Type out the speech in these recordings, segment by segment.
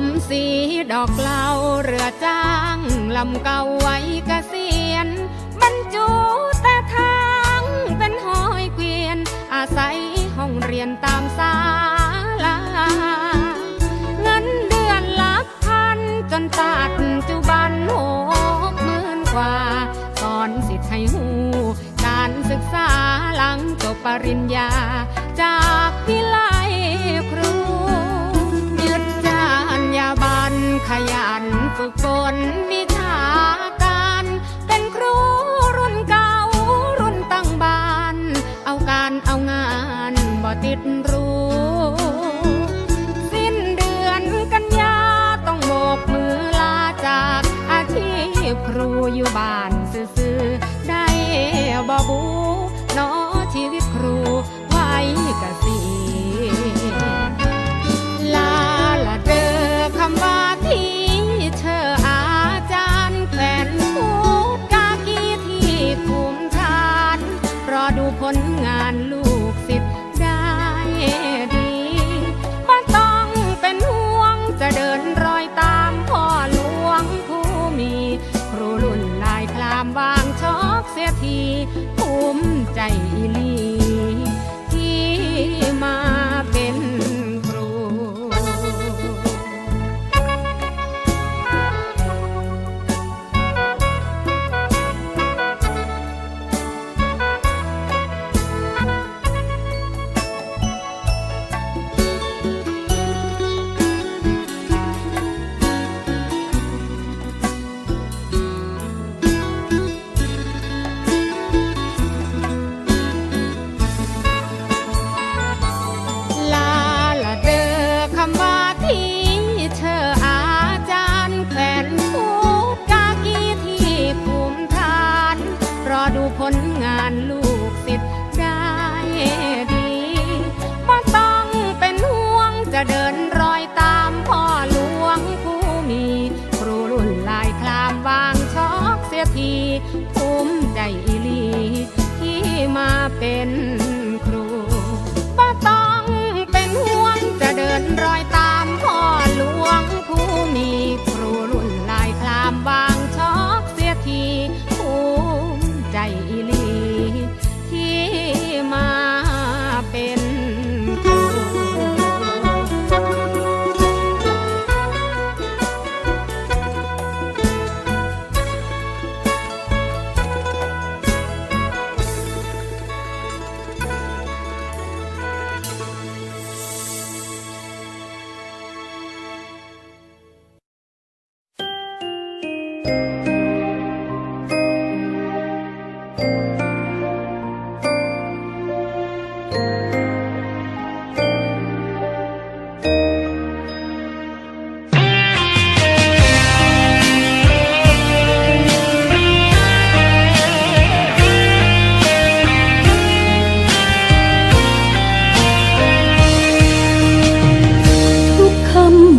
มสีดอกเหลาเรือจ้างลำเก่าไว้เกษียณบรรจุแต่ทางเป็นหอยเกวียน อาศัยห้องเรียนตามศาลาเงินเดือนหลักพันจนปัจจุบันหกหมื่นกว่า สอนสิทธิ์ให้หูการศึกษาหลังจบปริญญาานลูกศิษย์ได้ดีบ่ต้องเป็นห่วงจะเดินรอยตามพ่อหลวงผู้มี ครูรุ่นลายคลามวางช็อกเสียทีภูมิใจอีลีที่มาเป็นครูบ่ต้องเป็นห่วงจะเดินรอยตามพ่อหลวงผู้มี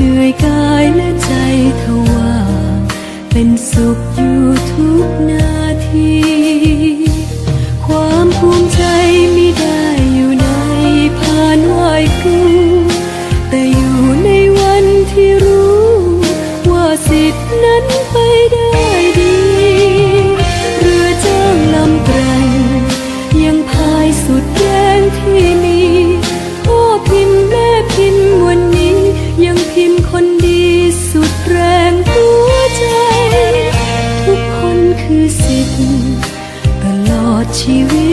เหนื่อยกายและใจทว่า เป็นสุขอยู่ทุกนาที ความภูมิใจไม่ได้อยู่ในพานไหวครูแต่อยู่ในวันที่รู้ ว่าสิทธินั้นไปได้ดี เรือจ้างลำแกร่งยังพายสุดแรงที่มี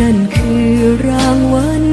นั่นคือรางวัล